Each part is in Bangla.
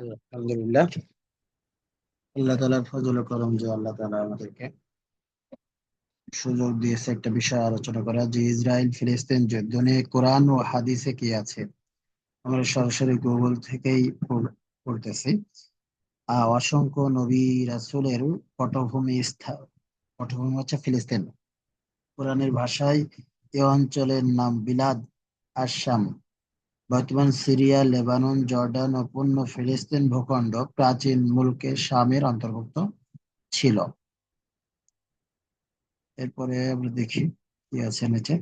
আলহামদুলিল্লাহ। আল্লাহ তালার ফজল করম যে আল্লাহ তালা আমাদেরকে সুযোগ দিয়েছে একটা বিষয় আলোচনা করা যে ইসরায়েল, ফিলিস্তিন যুদ্ধ নিয়ে কোরআন ও হাদিসে কি আছে? আমরা সরাসরি গুগল থেকেই পড়তেছি। অসংখ্য নবী রাসুলের পটভূমি পটভূমি হচ্ছে ফিলিস্তিন। কোরআনের ভাষায় এ অঞ্চলের নাম বিলাদ আসাম বর্তমান সিরিয়া, লেবানন, জর্ডান ও পূর্ণ ফিলিস্তিন ভূখণ্ড প্রাচীন মুলকে শামের অন্তর্ভুক্ত ছিল। এরপরে আমরা দেখি কি আছে নিচে।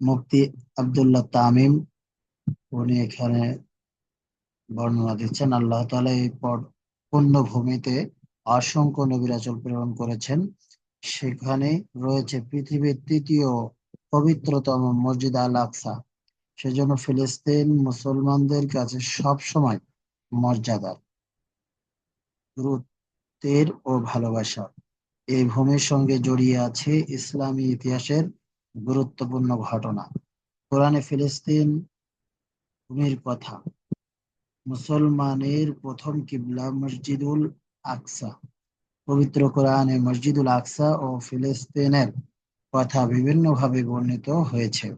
মুক্তি আবদুল্লাহ তামিম, উনি এখানে বর্ণনা দিচ্ছেন, আল্লাহ তালা এই ভূমিতে অসংখ্য নবিরাচল প্রেরণ করেছেন। সেখানে রয়েছে পৃথিবীর তৃতীয় পবিত্রতম মসজিদ আল আকসা। সেজন্য ফিলিস্তিন মুসলমানদের কাছে সব সময় মর্যাদার গুরুত্বের ও ভালোবাসা। এই ভূমির সঙ্গে জড়িয়ে আছে ইসলামী ইতিহাসের গুরুত্বপূর্ণ ঘটনা। কোরআনে ফিলিস্তিন ভূমির কথা, মুসলমানের প্রথম কিবলা মসজিদুল আকসা। পবিত্র কোরআনে মসজিদুল আকসা ও ফিলিস্তিনের কথা বিভিন্নভাবে বর্ণিত হয়েছে।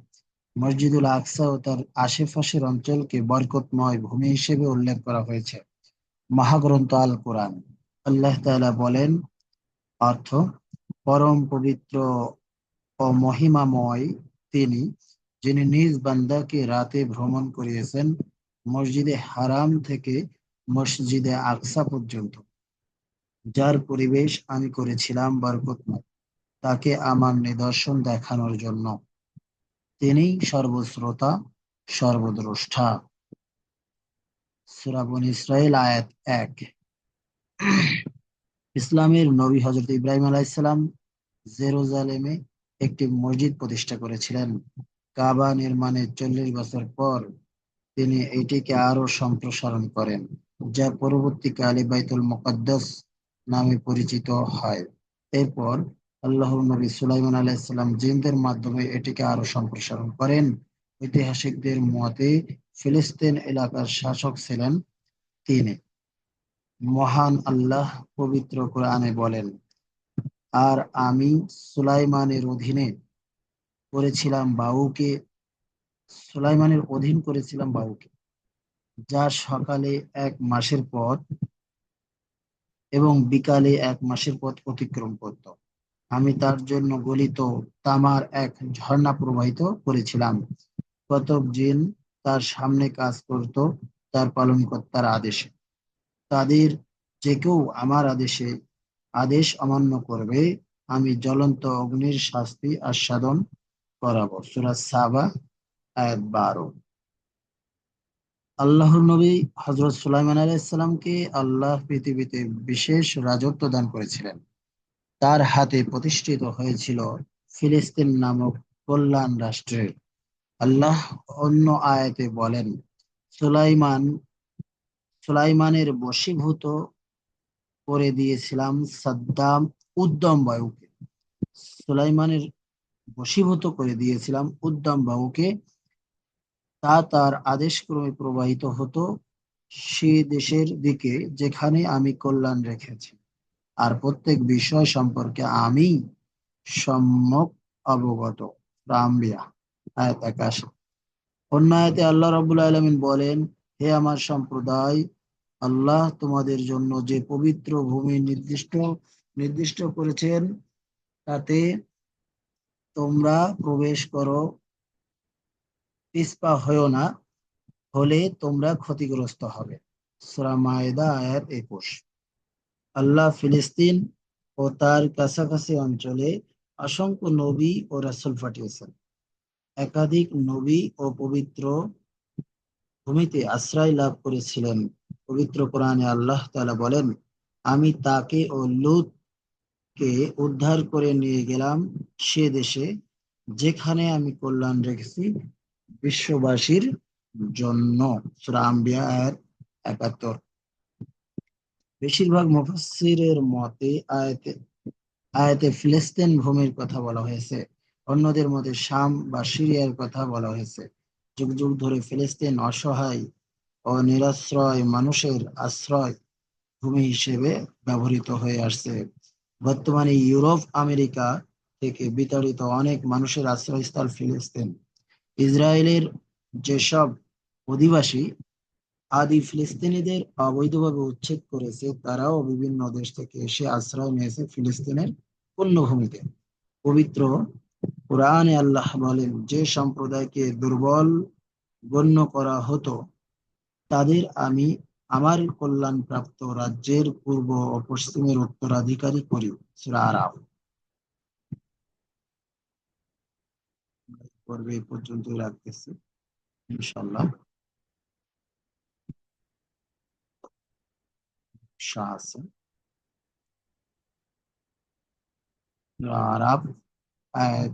মসজিদুল আকসা ও তার আশেপাশের অঞ্চলকে বরকতময় ভূমি হিসেবে উল্লেখ করা হয়েছে। মহাগ্রন্থ আল কোরআন। আল্লাহ তাআলা বলেন, অর্থ, পরম পবিত্র ও মহিমাময় তিনি, যিনি নিজ বান্দাকে রাতে ভ্রমণ করিয়েছেন মসজিদে হারাম থেকে মসজিদে আকসা পর্যন্ত। যার পরিবেশ আমি করেছিলাম বরকতময়, তাকে আমার নিদর্শন দেখানোর জন্য। তিনি সর্বশ্রোতা, সর্বদ্রষ্টা। সুরাবন ইসরায়েল আয়াত এক। ইসলামের নবী হজরত ইব্রাহিম আলাইসালাম জেরুজালেমে একটি মসজিদ প্রতিষ্ঠা করেছিলেন। কাবা নির্মাণের চল্লিশ বছর পর তিনি এটিকে আরও সম্প্রসারণ করেন, যা পরবর্তীকালে বাইতুল মোকাদ্দাস নামে পরিচিত হয়। এরপর আল্লাহ নবী সুলাইমান আলাইসাল্লাম জিনদের মাধ্যমে এটিকে আরও সম্প্রসারণ করেন। ঐতিহাসিকদের মতে ফিলিস্তিন এলাকার শাসক ছিলেন তিনি। মহান আল্লাহ পবিত্র কোরআনে বলেন, আর আমি সুলাইমানের অধীনে করেছিলাম বাউকে, সুলাইমানের অধীন করেছিলাম বাউকে, যা সকালে এক মাসের পথ এবং বিকালে এক মাসের পথ অতিক্রম করত। আমি তার জন্য গলিত তামার এক ঝর্ণা প্রবাহিত করেছিলাম। কতক জিন তার সামনে কাজ করত, তার পালনকর্তার আদেশে। তাদের যে কেউ আমার আদেশে আদেশ অমান্য করবে, আমি জ্বলন্ত অগ্নির শাস্তি আস্বাদন করাবো। সুরাজ সাবা, আয়াত বারো। আল্লাহর নবী হজরত সুলাইমান আলাইসাল্লামকে আল্লাহ পৃথিবীতে বিশেষ রাজত্ব দান করেছিলেন। তার হাতে প্রতিষ্ঠিত হয়েছিল ফিলিস্তিন নামক কল্যাণ রাষ্ট্রের আল্লাহ অন্য আয়াতে বলেন, সুলাইমান, সুলাইমানের বশীভূত করে দিয়েছিলাম সাদ্দাম উদ্যম বায়ুকে সুলাইমানের বশীভূত করে দিয়েছিলাম উদ্যম বায়ুকে তা তার আদেশক্রমে প্রবাহিত হতো সে দেশের দিকে যেখানে আমি কল্যাণ রেখেছি। আর প্রত্যেক বিষয় সম্পর্কে আমি সম্যক অবগত। রামবিয়া আয়াত আকাশ অন্য আয়াতে আল্লাহ রবুল্লা আলমিন বলেন, হে আমার সম্প্রদায়, আল্লাহ তোমাদের জন্য যে পবিত্র ভূমি নির্দিষ্ট নির্দিষ্ট করেছেন, তাতে তোমরা প্রবেশ করো পিসপা হয়েও না, হলে তোমরা ক্ষতিগ্রস্ত হবে। সুরা মায়েদা, আয়াত একুশ। আল্লাহ ফিলিস্তিন ও তার কাছাকাছি অঞ্চলে অসংখ্য নবী ও রাসুল পাঠিয়েছেন। একাধিক নবী ও পবিত্র ভূমিতে আশ্রয় লাভ করেছিলেন। পবিত্র কোরআনে আল্লাহ তালা বলেন, আমি তাকে ও লুতকে উদ্ধার করে নিয়ে গেলাম সে দেশে যেখানে আমি কল্যাণ রেখেছি বিশ্ববাসীর জন্য। আম্বিয়া একাত্তর। বেশিরভাগ মুফাসসিরের মতে আয়াতে আয়াতে ফিলিস্তিন ভূমির কথা বলা হয়েছে। অন্যদের মধ্যে শাম বা সিরিয়ার কথা বলা হয়েছে। যুগ যুগ ধরে ফিলিস্তিন অসহায় ও নিরাশ্রয় মানুষের আশ্রয় ভূমি হিসেবে ব্যবহৃত হয়ে আসছে। বর্তমানে ইউরোপ, আমেরিকা থেকে বিতাড়িত অনেক মানুষের আশ্রয়স্থল ফিলিস্তিন। ইসরায়েলের যেসব অধিবাসী আদি ফিলিস্তিনিদের অবৈধভাবে উচ্ছেদ করেছে তারাও বিভিন্ন দেশ থেকে এসে আশ্রয় নিয়েছে ফিলিস্তিনের পুণ্যভূমিতে। পবিত্র কোরআনে আল্লাহ বলেন, যে সম্প্রদায়কে দুর্বল গণ্য করা হতো, তাদের আমি আমার কল্যাণ প্রাপ্ত রাজ্যের পূর্ব ও পশ্চিমের উত্তরাধিকারী করি। আরাফ। পর্বে এই পর্যন্তই রাখতেছি ইনশাল্লাহ সূরা আরাফ আয়াত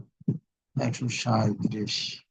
একশো সাঁত্রিশ